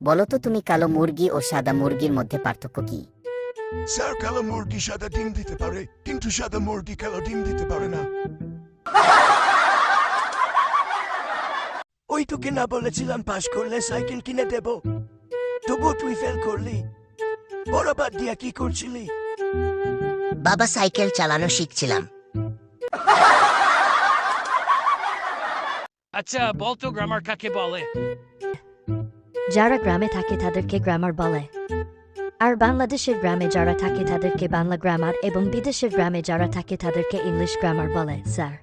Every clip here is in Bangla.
বলো তো তুমি কালো মুরগি ও সাদা মুরগির মধ্যে পার্থক্য কি? স্যার কালো মুরগি সাদা ডিম দিতে পারে কিন্তু সাদা মুরগি কালো ডিম দিতে পারে না। ওই তোকে না বলেছিলাম পাস করলে সাইকেল কিনে দেব। তবু তুই ফেল করলি। বড় বাদ দিয়া কি করছিলি? বাবা সাইকেল চালানো শিখছিলাম। আচ্ছা বলতো গ্রামার কাকে বলে? যারা গ্রামে থাকে তাদেরকে গ্রামার বলে। আর বাংলাদেশের গ্রামে যারা থাকে তাদেরকে বাংলা গ্রামার এবং বিদেশের গ্রামে যারা থাকে তাদেরকে ইংলিশ গ্রামার বলে স্যার।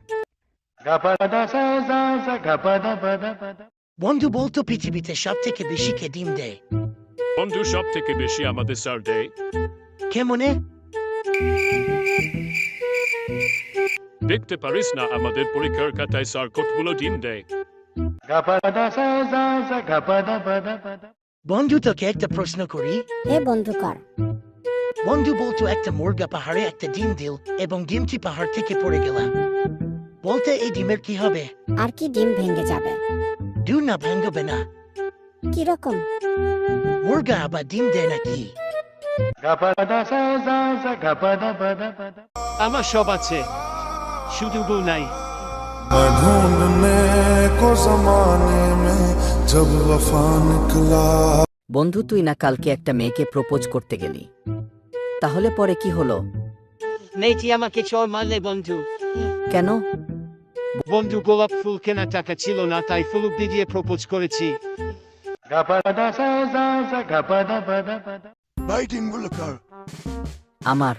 বন্ধু বলতো পৃথিবীতে সব থেকে বেশি কে ডিম দেয়? বন্ধু সব থেকে বেশি আমাদের স্যার দেয়। কেমনে দেখতে পারিস না আমাদের পরীক্ষার খাতায় স্যার কতগুলো ডিম দেয়। বন্ধু তোকে একটা প্রশ্ন করি। হে বন্ধু কর। বন্ধু বলতো একটা মুরগা পাহাড়ে একটা ডিম দিল এবং ডিমটি পাহাড় থেকে পড়ে গেলাম বলতে এই ডিমের কি হবে? আর কি ডিম ভেঙে যাবে? দূর না ভাঙবে না। কি রকম? মুরগা আবার ডিম দেয় নাকি? আমার সব আছে শুধু বউ নাই। বন্ধু তুই না কালকে একটা মেয়েকে প্রপোজ করতে গেলি। তাহলে পরে কি হলো? মেয়েটি আমাকে চর মারলে বন্ধু। কেন? বন্ধু গোলাপ ফুল কেনার টাকা ছিল না তাই ফুল দিয়ে প্রপোজ করেছি। কর আমার।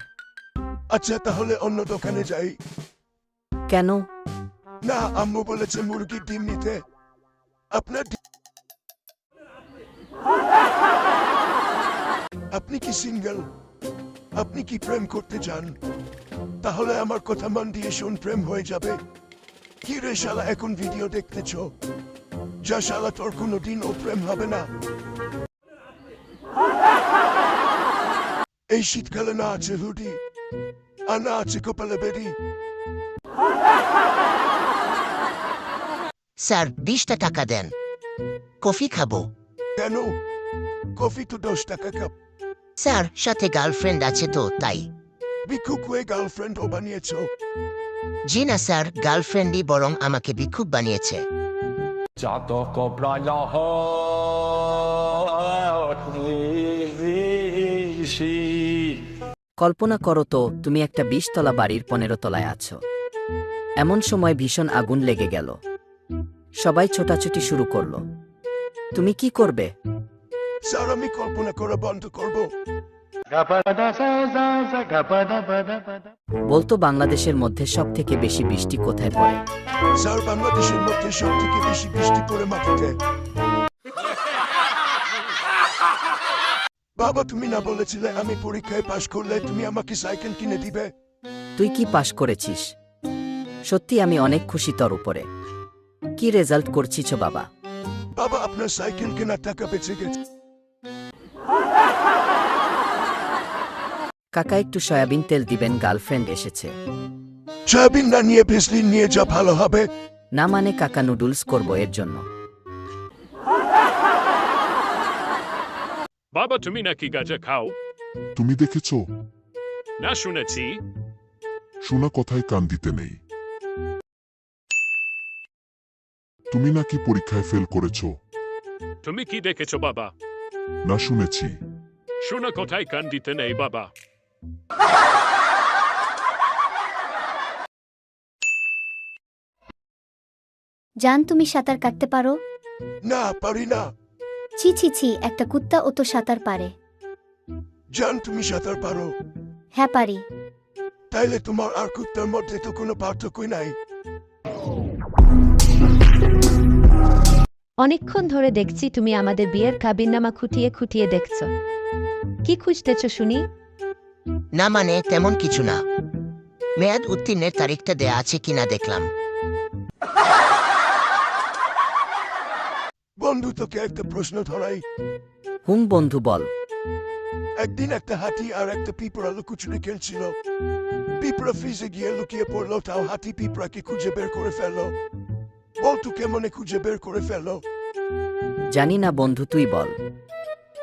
আচ্ছা তাহলে অন্য দোকানে যাই। কেন? না, আম্মু বলেছে মুরগির ডিম নিতে। আপনার আপনি কি সিঙ্গেল? আপনি কি প্রেম করতে চান? তাহলে আমার কথা মান দিয়ে শুন, প্রেম হয়ে যাবে। কি রে শালা, এখন ভিডিও দেখতেছ? যা শালা, তোর কোনো দিন ও প্রেম হবে না। এই শীতকালে না আছে হুডি, আর না আছে কপালে বেরি স্যার বিশটা টাকা দেন। কফি খাব। কেন? কফি তো দশ টাকা কাপ। স্যার সাথে গার্লফ্রেন্ড আছে তো তাই। ভিক্ষুক হয়ে গার্লফ্রেন্ড ও বানিয়েছ। জি না স্যার গার্লফ্রেন্ডই বরং আমাকে ভিক্ষুক বানিয়েছে। চাতক প্রায়হ কল্পনা করো তো তুমি একটা বিশতলা বাড়ির পনেরো তলায় আছো। এমন সময় ভীষণ আগুন লেগে গেল। সবাই ছোটাছুটি শুরু করল। তুমি কি করবে? স্যার আমি কল্পনা করা বন্ধ করব। বলতো বাংলাদেশের মধ্যে সব থেকে বেশি বৃষ্টি কোথায় পড়ে? স্যার বাংলাদেশের মধ্যে সব থেকে বেশি বৃষ্টি পড়ে মাটিতে। বাবা তুমি না বলেছিলে আমি পরীক্ষায় পাশ করলে তুমি আমাকে সাইকেল কিনে দিবে। তুই কি পাশ করেছিস? সত্যি আমি অনেক খুশি তোর উপরে। কি রেজাল্ট করছিস বাবা? বাবা আপনার সাইকেল কেনার টাকা বেঁচে গেছে। কাকা একটু সয়াবিন তেল দিবেন গার্লফ্রেন্ড এসেছে। সয়াবিন না নিয়ে ভেসলিন নিয়ে যা ভালো হবে। না মানে কাকা নুডলস করব এর জন্য। বাবা তুমি নাকি গাঁজা খাও? তুমি দেখেছ? না শুনেছি। শোনা কথায় কান দিতে নেই। তুমি নাকি পরীক্ষায় ফেল করেছ? তুমি কি দেখেছ বাবা? না শুনেছি। শোনা কোথায় কান দিতে নেই বাবা। জান তুমি সাঁতার কাটতে পারো? না পারি না। ছি ছি ছি একটা কুত্তা ও তো সাঁতার পারে। জান তুমি সাঁতার পারো। হ্যাঁ পারি। তাইলে তোমার আর কুত্তার মধ্যে তো কোনো পার্থক্যই নাই। অনেকক্ষণ ধরে দেখছি তুমি আমাদের বিয়ের কাবিননামা খুঁটিয়ে খুঁটিয়ে দেখছ। কি খুঁজতেছ শুনি? না মানে তেমন কিছু না। মেয়াদ উত্তীর্ণের তারিখটা দেয়া আছে কিনা দেখলাম। বন্ধু তোকে একটা প্রশ্ন ধরাই। হুম বন্ধু বল। একদিন একটা হাতি আর একটা পিঁপড়া লুকোচুরি খেলছিল। পিঁপড়া ফ্রিজে গিয়ে লুকিয়ে পড়ল তাও হাতি পিঁপড়াকে খুঁজে বের করে ফেলল। বলতু কেমনে খুঁজে বের করে ফেলল জানি না বন্ধু তুই বল।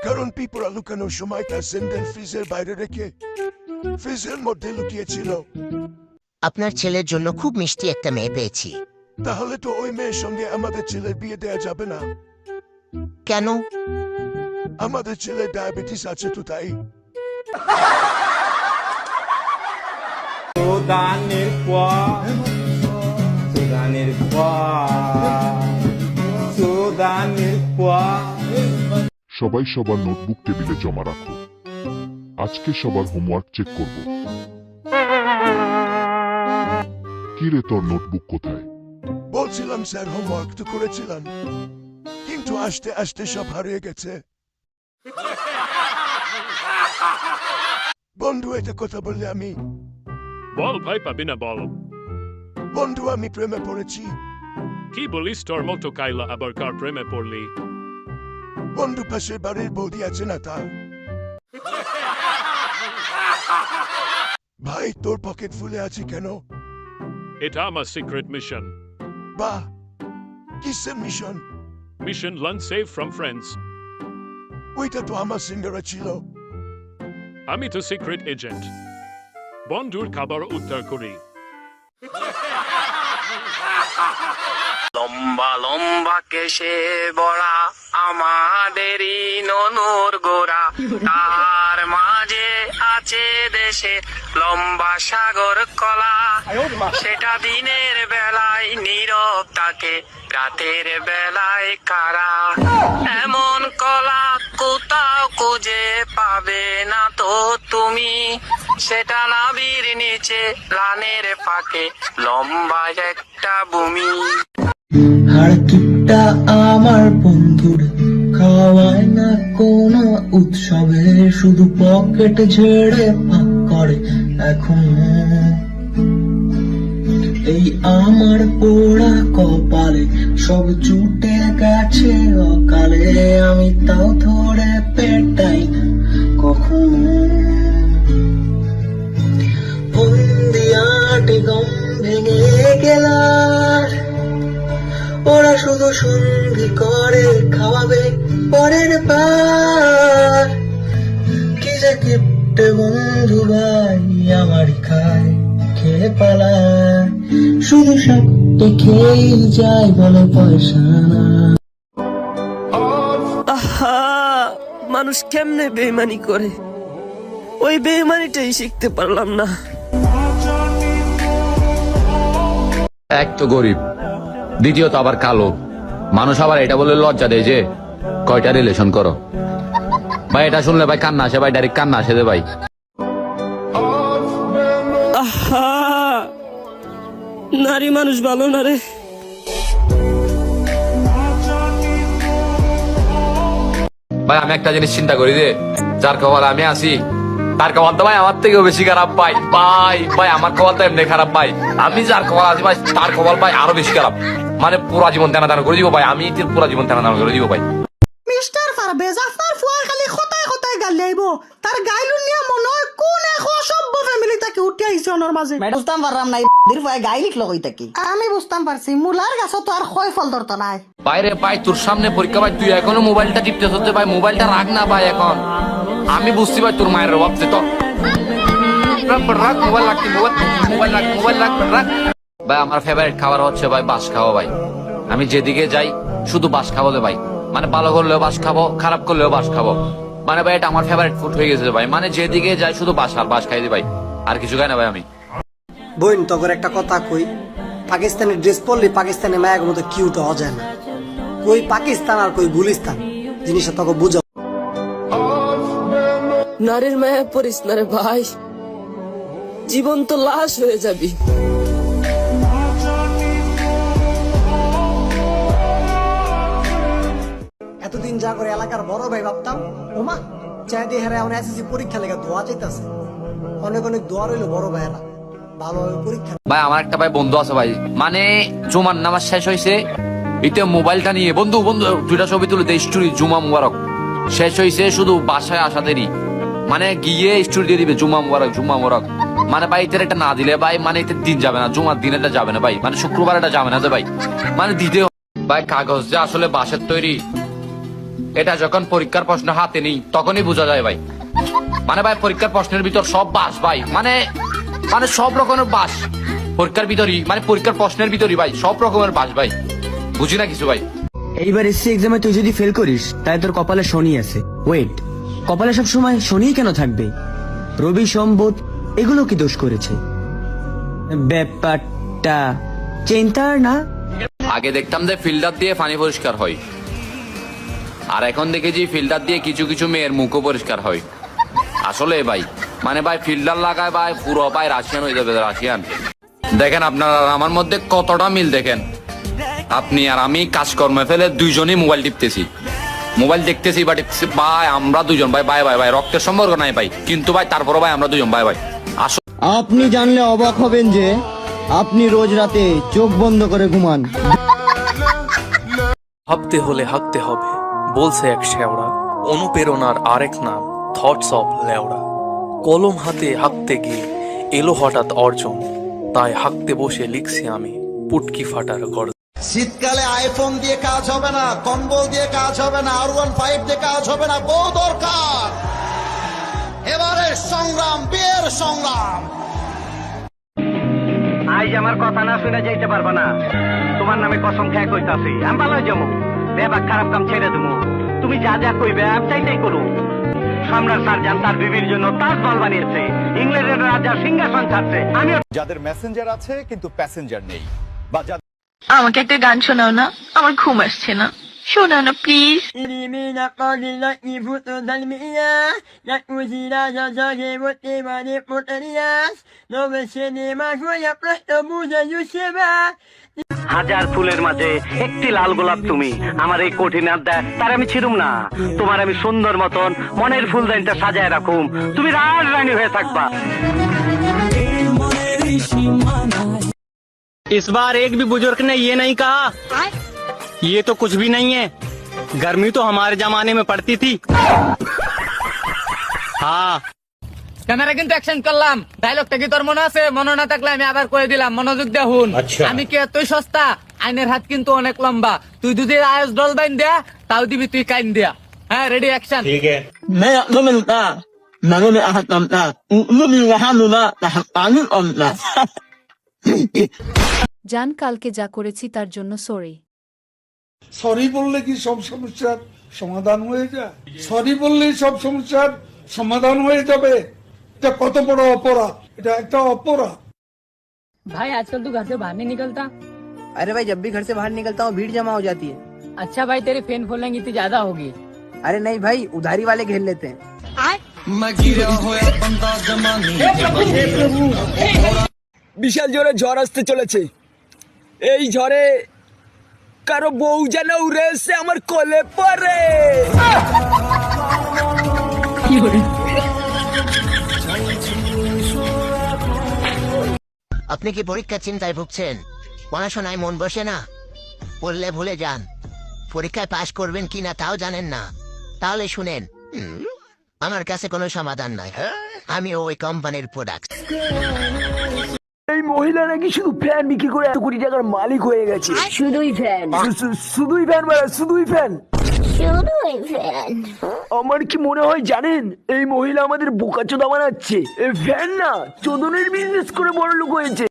কারণ পিঁপড়া লুকানোর সময় তার স্যান্ডেল ফ্রিজের বাইরে রেখে ফ্রিজের মধ্যে লুকিয়েছিল। আপনার ছেলের জন্য খুব মিষ্টি একটা মেয়ে পেয়েছি। তাহলে তো ওই মেয়ের সঙ্গে আমাদের ছেলের বিয়ে দেয়া যাবে না। কেন? আমাদের ছেলের ডায়াবেটিস আছে তো তাই। সুদানের পা সুদানের সুদানের সবাই সবার নোটবুক টেবিলে জমা রাখো। আজকে সবার হোমওয়ার্ক চেক করব। কি রে তোর নোটবুক কোথায়? বলছিলাম স্যার হোমওয়ার্ক তো করেছিলাম। কিন্তু আস্তে আস্তে সব হারিয়ে গেছে। বন্ধু এটা কথা বললে আমি বল ভাই পাবি না বল। বন্ধু আমি প্রেমে পড়েছি। কি বলিস তোর মতো কাইলা আবার কার প্রেমে পড়লি? বন্ধু পাশের বাড়ির বৌদি আছে না তা ভাই তোর পকেট ফুলে আছে কেন? এটা আমার সিক্রেট মিশন বাহ কিসের mission mission learn save from friends ওইটা তো আমার সিঙ্গারা ছিল। আমি তো সিক্রেট এজেন্ট বন্ধুর খাবার উদ্ধার করি। লম্বা লম্বা কেশে বড়া, আমাদেরই ননুর গোরা তার মাঝে আছে দেশে লম্বা সাগর কলা। সেটা দিনের বেলায় নীরব থাকে, রাতের বেলায় কারা। এমন কলা কোথাও খুঁজে পাবে না তো তুমি। সেটা নাবির নিচে লানের পাকে লম্বা একটা ভূমি। হাড়কিপটা আমার বন্ধুর খাওয়ায় না কোনো উৎসবে, শুধু পকেট ঝেড়ে পাক করে এখন। এই আমার পোড়া কপালে সব চুটে গেছে অকালে, আমি তাও ধরে পেটাই না কখনো। বন্দিয়াটে গম ভেঙে গেলার সঙ্গী করে খাওয়াবে পরের বার। কি যে কিপটে বন্ধু ভাই আমারই খায় খেয়ে পালায়? শুধু সবটি খেয়েই যায় বলে পয়সা না। মানুষ কেমনে বেইমানি করে? ওই বেইমানিটাই শিখতে পারলাম না। এক তো গরিব দ্বিতীয়ত আবার কালো। মানুষ আবার এটা বলে লজ্জা দেয় যে কয়টা রিলেশন করো? ভাই এটা শুনলে ভাই কান্না আসে ভাই ডাইরেক্ট কান্না আসে দে ভাই। নারী মানুষ ভালো না রে। ভাই আমি একটা জিনিস চিন্তা করি যে যার কপাল আমি আছি তার কপাল তো ভাই আমার থেকেও বেশি খারাপ পাই ভাই ভাই আমার কপাল তো এমনি খারাপ পাই আমি যার কপাল আছি ভাই তার কপাল ভাই আরও বেশি খারাপ। মানে পুরা জীবন টানা টানা করে দিব ভাই আমি পুরা জীবন টানা টানা করে দিব ভাই। মিস্টার পারভেজ আপনার ফুয়া খালি খতায় খতায় গাল লাইব তার গাইলুন নিয়ে মনে হয় কোন এক অসভ্য ফ্যামিলি তাকে উঠে আইছে ওনার মাঝে বুঝতাম পারলাম নাই দির ভাই গাই লিখলো কই থাকি আমি বুঝতাম পারছি মুলার গাছও তো আর ক্ষয় ফল ধরতো নাই। বাইরে ভাই তোর সামনে পরীক্ষা ভাই তুই এখনও মোবাইলটা টিপতে হচ্ছে ভাই মোবাইলটা রাখ না ভাই এখন। আমি বুঝতে ভাই তোর মায়ের অভাবছে তো ভাই, আমার ফেভারিট খাবার হচ্ছে ভাই বাস খাওয়া ভাই। আমি যেদিকে যাই, শুধু বাস খাব ভাই। মানে ভালো করলেও বাস খাব, খারাপ করলেও বাস খাব। মানে ভাই, এটা আমার ফেভারিট ফুড হয়ে গেছে ভাই। মানে যেদিকে যাই, শুধু বাস আর বাস খাই দিই ভাই। আর কিছু খাই না ভাই আমি। বোন তখন একটা কথা কই। পাকিস্তানি ড্রেস পরলে পাকিস্তানি মায়ের মতো কিউট হওয়া যায় না। কই পাকিস্তান আর কই গুলিস্তান। জিনিসটা তোকে বুঝো নারীর মায়া পড়িস না রে ভাই। জীবন তো লাশ হয়ে যাবি। এতদিন যা করে এলাকার বড় ভাই ভাবতাম ওমা চাই দিয়ে হেরে আমার এসএসসি পরীক্ষা লেগে দোয়া চাইতেছে। অনেক অনেক দোয়া রইল বড় ভাইয়েরা। ভালোভাবে পরীক্ষা ভাই আমার একটা ভাই বন্ধু আছে ভাই। মানে জুমার নামাজ শেষ হয়েছে এটা মোবাইলটা নিয়ে বন্ধু বন্ধু দুইটা ছবি তুলে দেয় স্টোরি জুমা মুবারক। শেষ হয়েছে শুধু বাসায় আসা দেরি মানে গিয়ে স্টোরি দিয়ে দিবে জুমা মুবারক জুমা মুবারক। মানে ভাই, এটার এটা না দিলে ভাই মানে এটার দিন যাবে না জুমার দিন এটা যাবে না ভাই। মানে শুক্রবার এটা যাবে না যে ভাই। মানে দিতে ভাই, কাগজ যে আসলে বাঁশের তৈরি, এটা যখন পরীক্ষার প্রশ্ন হাতে নেই, তখনই বোঝা যায় ভাই। মানে ভাই, পরীক্ষার প্রশ্নের ভিতর সব বাস ভাই। মানে মানে সব রকমের বাস পরীক্ষার ভিতরই মানে পরীক্ষার প্রশ্নের ভিতরই ভাই, সব রকমের বাস ভাই। বুঝি না কিছু ভাই? এইবার এসসি এক্সামে তুই যদি ফেল করিস তাই তোর কপালে শনি আছে। ওয়েট কপালে সব সময় শনি কেন থাকবে? রবি সম্বোধ এগুলো কি দোষ করেছে? ব্যাপারটা চিন্তার না? আগে দেখতাম যে ফিল্টার দিয়ে পানি পরিষ্কার হয়। আর এখন দেখেছি ফিল্টার দিয়ে কিছু কিছু মেয়ের মুখও পরিষ্কার হয়। আসলে ভাই মানে ভাই ফিল্টার লাগায় ভাই, পুরো ভাই রাশিয়ান হয়ে যাবে রাশিয়ান দেখেন আপনারা, আমার মধ্যে কতটা মিল দেখেন। আপনি আর আমি কাজকর্মে ফেলে দুইজনই মোবাইল টিপতেছি। মোবাইল দেখতেছি বা টিপতেছি ভাই আমরা দুজন ভাই ভাই ভাই ভাই রক্তের সম্পর্ক নাই ভাই। কিন্তু ভাই তারপরও ভাই আমরা দুজন ভাই ভাই। আসলে আপনি জানলে অবাক হবেন যে আপনি রোজ রাতে চোখ বন্ধ করে ঘুমান। ভাবতে হলে হাঁকতে হবে বলছে এক শেওড়া। অনুপ্রেরণার আরেক নাম থটস অফ লেওড়া। কলম হাতে হাঁকতে গিয়ে এলো হঠাৎ অর্জন তাই হাঁকতে বসে লিখছি আমি পুটকি ফাটার গর্জ শীতকালে আইফোন দিয়ে কাজ হবে না কম্বল দিয়ে কাজ হবে না আর ওয়ান ফাইভ দিয়ে কাজ হবে না বউ দরকার। এবারে সংগ্রাম বিয়ের সংগ্রাম। আজ আমার কথা না শুনে যাইতে পারবা না। তোমার নামে কসম খেয়ে কইতাছি আমি ভালো যাব। বেবাক খারাপ কাম ছেড়ে দেবো। তুমি যা যা কইবে আমি চাইতেই করো। সম্রাট সার্জান তার বিবির জন্য তাজমহল বানিয়েছে। ইংল্যান্ডের রাজা সিংহাসন ছাড়ছে। আমি যাদের মেসেঞ্জার আছে কিন্তু প্যাসেঞ্জার নেই। বা আমাকে একটা গান শোনাও না আমার ঘুম আসছে না। শোনাও না প্লিজ হাজার ফুলের মাঝে একটি লাল গোলাপ তুমি। আমার এই কঠিন আড্ডা তার আমি ছিড়ুম না। তোমার আমি সুন্দর মতন মনের ফুলদানিটা সাজায় রাখুম। তুমি রাজ রানী হয়ে থাকবা। इस बार एक भी बुजुर्ग ने ये नहीं कहा ये तो कुछ भी नहीं है गर्मी तो हमारे जमाने में पड़ती थी हाँ ক্যামেরা কিন্তু অ্যাকশন করলাম ডায়লগটা কি তোর মনে আছে মনে না থাকলে আমি আবার করে দিলাম মনোযোগ দিয়ে হুন আমি কি এতই সস্তা আইনের হাত কিন্তু অনেক লম্বা তুই যদি আয়স ডল বাইন দেয়া তাও দিবি তুই কাইন দেয়া হ্যাঁ রেডি অ্যাকশন मैं आपको मिलता मैंने में आहत कमता उनको भी वहां मिला पानी कमता জান কালকে যা করেছি তার জন্য সরি সরি বললে কি সব সমস্যার সমাধান হয়ে যায় সরি বললেই সব সমস্যার সমাধান হয়ে যাবে এটা কত বড় অপরাধ এটা একটা অপরাধ भाई आजकल तू घर से बाहर नहीं निकलता अरे भाई जब भी घर से बाहर निकलता हूँ भीड़ जमा हो जाती है अच्छा भाई तेरी फैन फॉलोइंग इतनी ज्यादा होगी अरे नहीं भाई उधारी वाले घेर लेते हैं বিশাল জোরে ঝড় আসতে চলেছে এই ঝড়ে কারও বউ যেন উড়ে এসে আমার কোলে পরে আপনি কি পরীক্ষার চিন্তায় ভুগছেন? পড়াশোনায় মন বসে না? পড়লে ভুলে যান। পরীক্ষায় পাশ করবেন কিনা তাও জানেন না। তাহলে শুনেন আমার কাছে কোনো সমাধান নাই। আমি ওই কোম্পানির প্রোডাক্ট এই মহিলা নাকি শুধু ফ্যান বিক্রি করে এত কোটি টাকার মালিক হয়ে গেছে শুধুই ফ্যান শুধুই ফ্যান মানে শুধুই ফ্যান শুধুই ফ্যান আমার কি মনে হয় জানেন এই মহিলা আমাদের বোকাচোদা বানাচ্ছে এই ফ্যান না চোদনের বিজনেস করে বড় লোক হয়েছে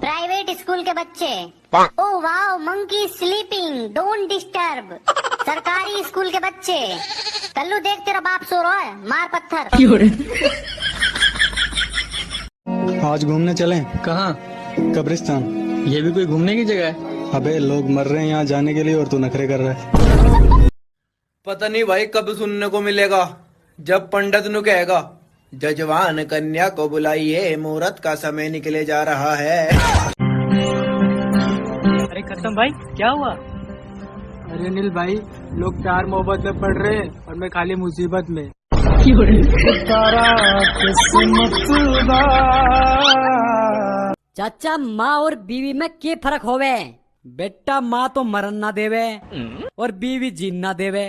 प्राइवेट स्कूल के बच्चे oh wow monkey sleeping don't disturb सरकारी स्कूल के बच्चे कल्लू देख तेरा बाप सो रहा है मार पत्थर आज घूमने चले? कहाँ? कब्रिस्तान। ये भी कोई घूमने की जगह है? अबे लोग मर रहे हैं यहाँ जाने के लिए और तू नखरे कर रहा है। पता नहीं भाई कब सुनने को मिलेगा। जब पंडित नु कहेगा जजवान कन्या को बुलाइए मुहूर्त का समय निकले जा रहा है। अरे खत्म भाई क्या हुआ? अरे अनिल भाई लोग प्यार मोहब्बत में पड़ रहे हैं और मैं खाली मुसीबत में। चाचा माँ और बीवी में क्या फ़र्क होवे? बेटा माँ तो मरन ना देवे और बीवी जीन ना देवे।